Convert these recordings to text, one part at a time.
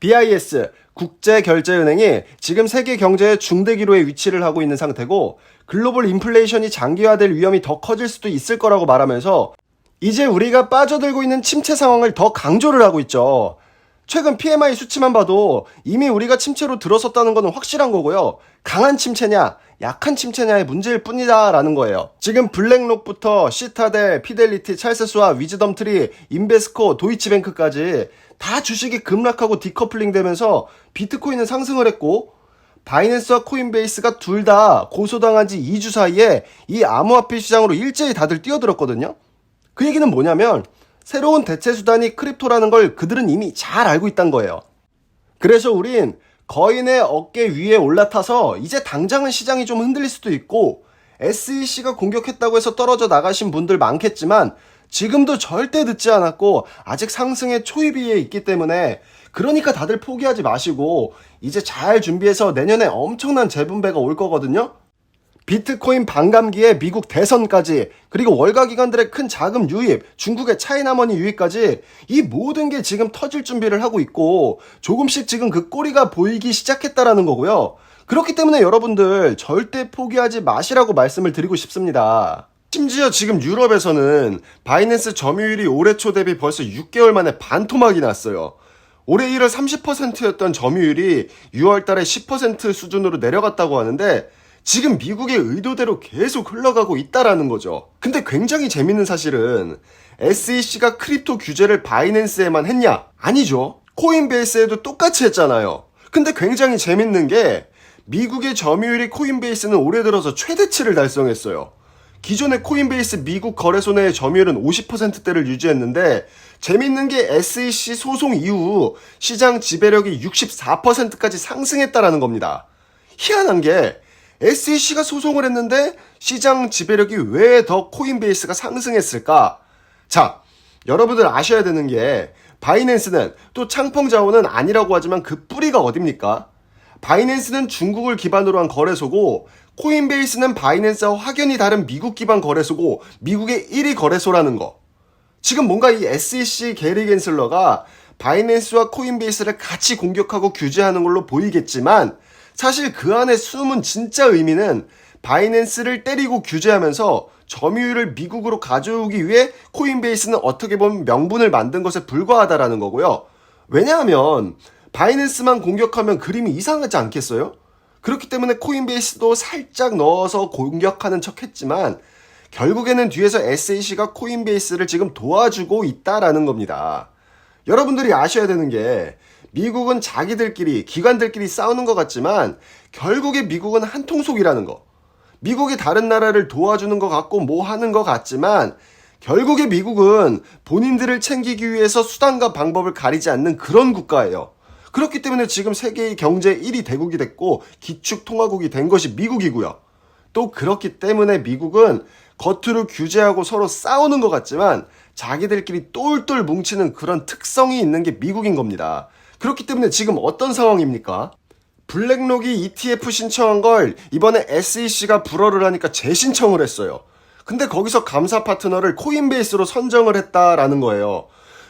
BIS 국제결제은행이 지금 세계 경제의 중대 기로에 위치를 하고 있는 상태고 글로벌 인플레이션이 장기화될 위험이 더 커질 수도 있을 거라고 말하면서 이제 우리가 빠져들고 있는 침체 상황을 더 강조를 하고 있죠. 최근 PMI 수치만 봐도 이미 우리가 침체로 들어섰다는 것은 확실한 거고요. 강한 침체냐, 약한 침체냐의 문제일 뿐이다라는 거예요. 지금 블랙록부터 시타델, 피델리티, 찰스스와 위즈덤트리, 인베스코, 도이치뱅크까지 다 주식이 급락하고 디커플링 되면서 비트코인은 상승을 했고 바이낸스와 코인베이스가 둘 다 고소당한 지 2주 사이에 이 암호화폐 시장으로 일제히 다들 뛰어들었거든요. 그 얘기는 뭐냐면 새로운 대체 수단이 크립토라는 걸 그들은 이미 잘 알고 있다는 거예요. 그래서 우린 거인의 어깨 위에 올라타서 이제 당장은 시장이 좀 흔들릴 수도 있고 SEC가 공격했다고 해서 떨어져 나가신 분들 많겠지만 지금도 절대 늦지 않았고 아직 상승의 초입위에 있기 때문에 그러니까 다들 포기하지 마시고 이제 잘 준비해서 내년에 엄청난 재분배가 올 거거든요. 비트코인 반감기에 미국 대선까지 그리고 월가 기관들의 큰 자금 유입, 중국의 차이나머니 유입까지 이 모든 게 지금 터질 준비를 하고 있고 조금씩 지금 그 꼬리가 보이기 시작했다라는 거고요. 그렇기 때문에 여러분들 절대 포기하지 마시라고 말씀을 드리고 싶습니다. 심지어 지금 유럽에서는 바이낸스 점유율이 올해 초 대비 벌써 6개월 만에 반토막이 났어요. 올해 1월 30%였던 점유율이 6월 달에 10% 수준으로 내려갔다고 하는데 지금 미국의 의도대로 계속 흘러가고 있다라는 거죠. 근데 굉장히 재밌는 사실은 SEC가 크립토 규제를 바이낸스에만 했냐? 아니죠. 코인베이스에도 똑같이 했잖아요. 근데 굉장히 재밌는 게 미국의 점유율이 코인베이스는 올해 들어서 최대치를 달성했어요. 기존의 코인베이스 미국 거래소 내의 점유율은 50%대를 유지했는데 재밌는 게 SEC 소송 이후 시장 지배력이 64%까지 상승했다라는 겁니다. 희한한 게 SEC가 소송을 했는데 시장 지배력이 왜 더 코인베이스가 상승했을까? 자, 여러분들 아셔야 되는 게 바이낸스는 또 창펑 자원은 아니라고 하지만 그 뿌리가 어딥니까? 바이낸스는 중국을 기반으로 한 거래소고 코인베이스는 바이낸스와 확연히 다른 미국 기반 거래소고 미국의 1위 거래소라는 거. 지금 뭔가 이 SEC 게리 겐슬러가 바이낸스와 코인베이스를 같이 공격하고 규제하는 걸로 보이겠지만 사실 그 안에 숨은 진짜 의미는 바이낸스를 때리고 규제하면서 점유율을 미국으로 가져오기 위해 코인베이스는 어떻게 보면 명분을 만든 것에 불과하다라는 거고요. 왜냐하면 바이낸스만 공격하면 그림이 이상하지 않겠어요? 그렇기 때문에 코인베이스도 살짝 넣어서 공격하는 척 했지만 결국에는 뒤에서 SAC가 코인베이스를 지금 도와주고 있다라는 겁니다. 여러분들이 아셔야 되는 게 미국은 자기들끼리 기관들끼리 싸우는 것 같지만 결국에 미국은 한통속이라는 거. 미국이 다른 나라를 도와주는 것 같고 뭐 하는 것 같지만 결국에 미국은 본인들을 챙기기 위해서 수단과 방법을 가리지 않는 그런 국가예요. 그렇기 때문에 지금 세계의 경제 1위 대국이 됐고 기축 통화국이 된 것이 미국이고요. 또 그렇기 때문에 미국은 겉으로 규제하고 서로 싸우는 것 같지만 자기들끼리 똘똘 뭉치는 그런 특성이 있는 게 미국인 겁니다. 그렇기 때문에 지금 어떤 상황입니까? 블랙록이 ETF 신청한 걸 이번에 SEC가 불허를 하니까 재신청을 했어요. 근데 거기서 감사 파트너를 코인베이스로 선정을 했다라는 거예요.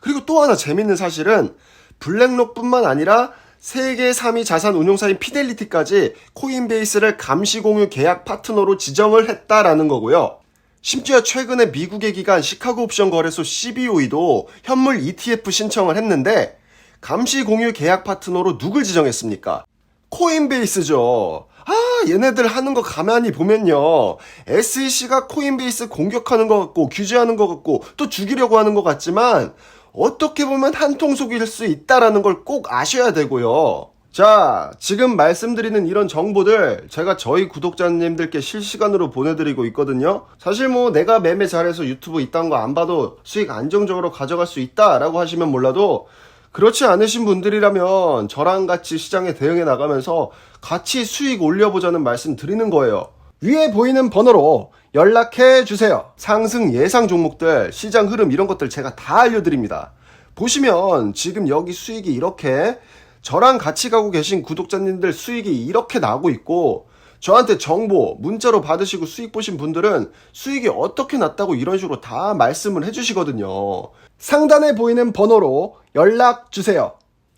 그리고 또 하나 재밌는 사실은 블랙록뿐만 아니라 세계 3위 자산 운용사인 피델리티까지 코인베이스를 감시 공유 계약 파트너로 지정을 했다라는 거고요. 심지어 최근에 미국의 기관 시카고 옵션 거래소 CBOE도 현물 ETF 신청을 했는데 감시 공유 계약 파트너로 누굴 지정했습니까? 코인베이스죠. 아, 얘네들 하는 거 가만히 보면요. SEC가 코인베이스 공격하는 것 같고, 규제하는 것 같고, 또 죽이려고 하는 것 같지만, 어떻게 보면 한통속일 수 있다라는 걸 꼭 아셔야 되고요. 자, 지금 말씀드리는 이런 정보들 제가 저희 구독자님들께 실시간으로 보내드리고 있거든요. 사실 뭐 내가 매매 잘해서 유튜브 이딴 거 안 봐도 수익 안정적으로 가져갈 수 있다라고 하시면 몰라도 그렇지 않으신 분들이라면 저랑 같이 시장에 대응해 나가면서 같이 수익 올려보자는 말씀 드리는 거예요. 위에 보이는 번호로 연락해 주세요. 상승 예상 종목들, 시장 흐름 이런 것들 제가 다 알려드립니다. 보시면 지금 여기 수익이 이렇게 저랑 같이 가고 계신 구독자님들 수익이 이렇게 나고 있고 저한테 정보 문자로 받으시고 수익 보신 분들은 수익이 어떻게 났다고 이런 식으로 다 말씀을 해주시거든요. 상단에 보이는 번호로 연락 주세요.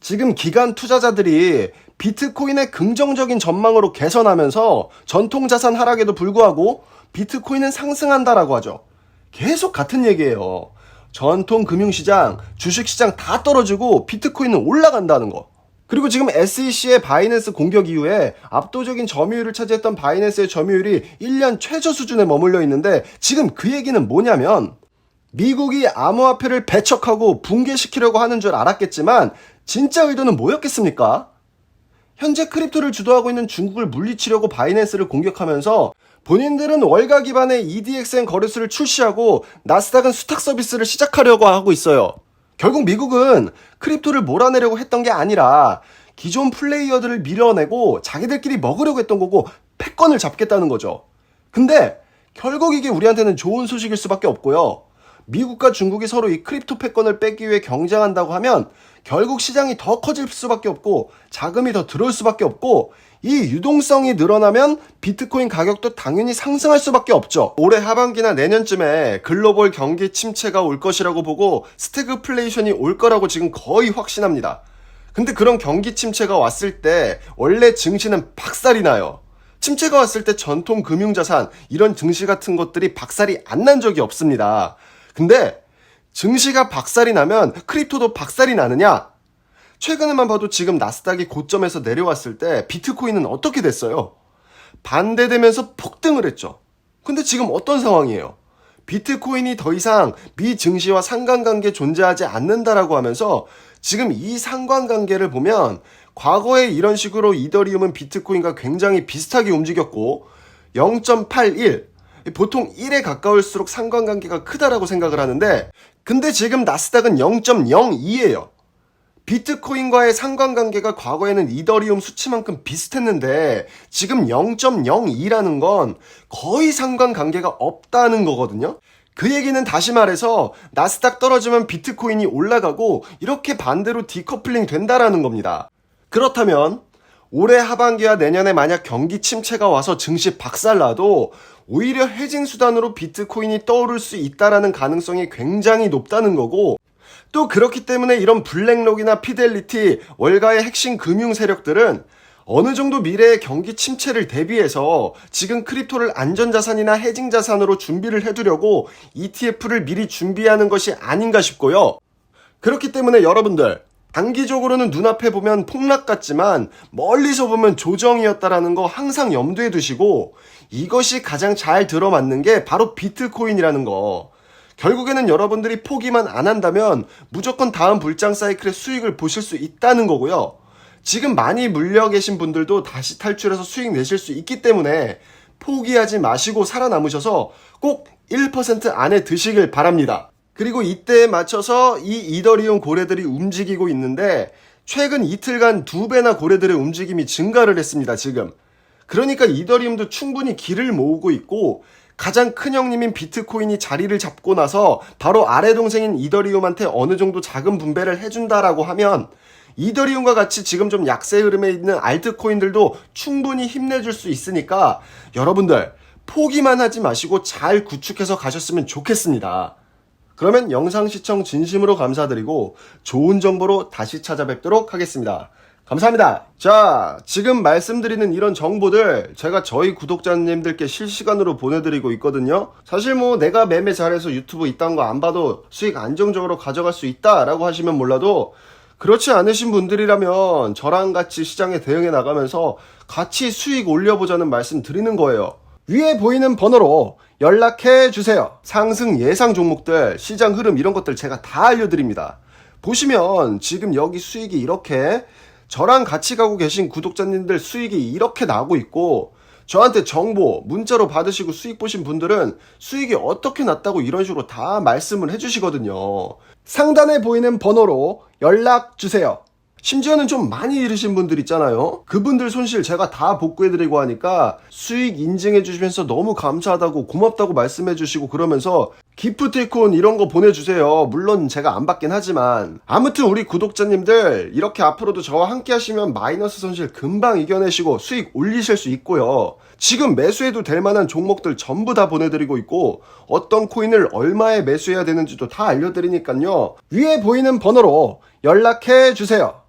지금 기관 투자자들이 비트코인의 긍정적인 전망으로 개선하면서 전통 자산 하락에도 불구하고 비트코인은 상승한다라고 하죠. 계속 같은 얘기예요. 전통 금융시장, 주식시장 다 떨어지고 비트코인은 올라간다는 거. 그리고 지금 SEC의 바이낸스 공격 이후에 압도적인 점유율을 차지했던 바이낸스의 점유율이 1년 최저 수준에 머물러 있는데 지금 그 얘기는 뭐냐면 미국이 암호화폐를 배척하고 붕괴시키려고 하는 줄 알았겠지만 진짜 의도는 뭐였겠습니까? 현재 크립토를 주도하고 있는 중국을 물리치려고 바이낸스를 공격하면서 본인들은 월가 기반의 EDXN 거래소를 출시하고 나스닥은 수탁 서비스를 시작하려고 하고 있어요. 결국 미국은 크립토를 몰아내려고 했던 게 아니라 기존 플레이어들을 밀어내고 자기들끼리 먹으려고 했던 거고 패권을 잡겠다는 거죠. 근데 결국 이게 우리한테는 좋은 소식일 수밖에 없고요. 미국과 중국이 서로 이 크립토 패권을 뺏기 위해 경쟁한다고 하면 결국 시장이 더 커질 수밖에 없고 자금이 더 들어올 수밖에 없고 이 유동성이 늘어나면 비트코인 가격도 당연히 상승할 수밖에 없죠. 올해 하반기나 내년쯤에 글로벌 경기 침체가 올 것이라고 보고 스태그플레이션이 올 거라고 지금 거의 확신합니다. 근데 그런 경기 침체가 왔을 때 원래 증시는 박살이 나요. 침체가 왔을 때 전통 금융자산 이런 증시 같은 것들이 박살이 안 난 적이 없습니다. 근데 증시가 박살이 나면 크립토도 박살이 나느냐? 최근에만 봐도 지금 나스닥이 고점에서 내려왔을 때 비트코인은 어떻게 됐어요? 반대되면서 폭등을 했죠. 근데 지금 어떤 상황이에요? 비트코인이 더 이상 미 증시와 상관관계 존재하지 않는다라고 하면서 지금 이 상관관계를 보면 과거에 이런 식으로 이더리움은 비트코인과 굉장히 비슷하게 움직였고 0.81 보통 1에 가까울수록 상관관계가 크다라고 생각을 하는데 근데 지금 나스닥은 0.02예요. 비트코인과의 상관관계가 과거에는 이더리움 수치만큼 비슷했는데 지금 0.02라는 건 거의 상관관계가 없다는 거거든요. 그 얘기는 다시 말해서 나스닥 떨어지면 비트코인이 올라가고 이렇게 반대로 디커플링 된다라는 겁니다. 그렇다면 올해 하반기와 내년에 만약 경기 침체가 와서 증시 박살나도 오히려 해징 수단으로 비트코인이 떠오를 수 있다라는 가능성이 굉장히 높다는 거고 또 그렇기 때문에 이런 블랙록이나 피델리티, 월가의 핵심 금융 세력들은 어느 정도 미래의 경기 침체를 대비해서 지금 크립토를 안전자산이나 해징자산으로 준비를 해두려고 ETF를 미리 준비하는 것이 아닌가 싶고요. 그렇기 때문에 여러분들, 단기적으로는 눈앞에 보면 폭락 같지만 멀리서 보면 조정이었다라는 거 항상 염두에 두시고 이것이 가장 잘 들어맞는 게 바로 비트코인이라는 거. 결국에는 여러분들이 포기만 안 한다면 무조건 다음 불장 사이클의 수익을 보실 수 있다는 거고요. 지금 많이 물려 계신 분들도 다시 탈출해서 수익 내실 수 있기 때문에 포기하지 마시고 살아남으셔서 꼭 1% 안에 드시길 바랍니다. 그리고 이때에 맞춰서 이 이더리움 고래들이 움직이고 있는데 최근 이틀간 두 배나 고래들의 움직임이 증가를 했습니다, 지금. 그러니까 이더리움도 충분히 길을 모으고 있고 가장 큰 형님인 비트코인이 자리를 잡고 나서 바로 아래 동생인 이더리움한테 어느 정도 자금 분배를 해준다라고 하면 이더리움과 같이 지금 좀 약세 흐름에 있는 알트코인들도 충분히 힘내줄 수 있으니까 여러분들 포기만 하지 마시고 잘 구축해서 가셨으면 좋겠습니다. 그러면 영상 시청 진심으로 감사드리고 좋은 정보로 다시 찾아뵙도록 하겠습니다. 감사합니다. 자, 지금 말씀드리는 이런 정보들 제가 저희 구독자님들께 실시간으로 보내드리고 있거든요. 사실 뭐 내가 매매 잘해서 유튜브 이딴 거 안 봐도 수익 안정적으로 가져갈 수 있다라고 하시면 몰라도 그렇지 않으신 분들이라면 저랑 같이 시장에 대응해 나가면서 같이 수익 올려보자는 말씀 드리는 거예요. 위에 보이는 번호로 연락해 주세요. 상승 예상 종목들, 시장 흐름 이런 것들 제가 다 알려드립니다. 보시면 지금 여기 수익이 이렇게 저랑 같이 가고 계신 구독자님들 수익이 이렇게 나고 있고 저한테 정보 문자로 받으시고 수익 보신 분들은 수익이 어떻게 났다고 이런 식으로 다 말씀을 해주시거든요. 상단에 보이는 번호로 연락 주세요. 심지어는 좀 많이 잃으신 분들 있잖아요. 그분들 손실 제가 다 복구해드리고 하니까 수익 인증해주시면서 너무 감사하다고 고맙다고 말씀해주시고 그러면서 기프티콘 이런 거 보내주세요. 물론 제가 안 받긴 하지만. 아무튼 우리 구독자님들 이렇게 앞으로도 저와 함께 하시면 마이너스 손실 금방 이겨내시고 수익 올리실 수 있고요. 지금 매수해도 될 만한 종목들 전부 다 보내드리고 있고 어떤 코인을 얼마에 매수해야 되는지도 다 알려드리니까요. 위에 보이는 번호로 연락해 주세요.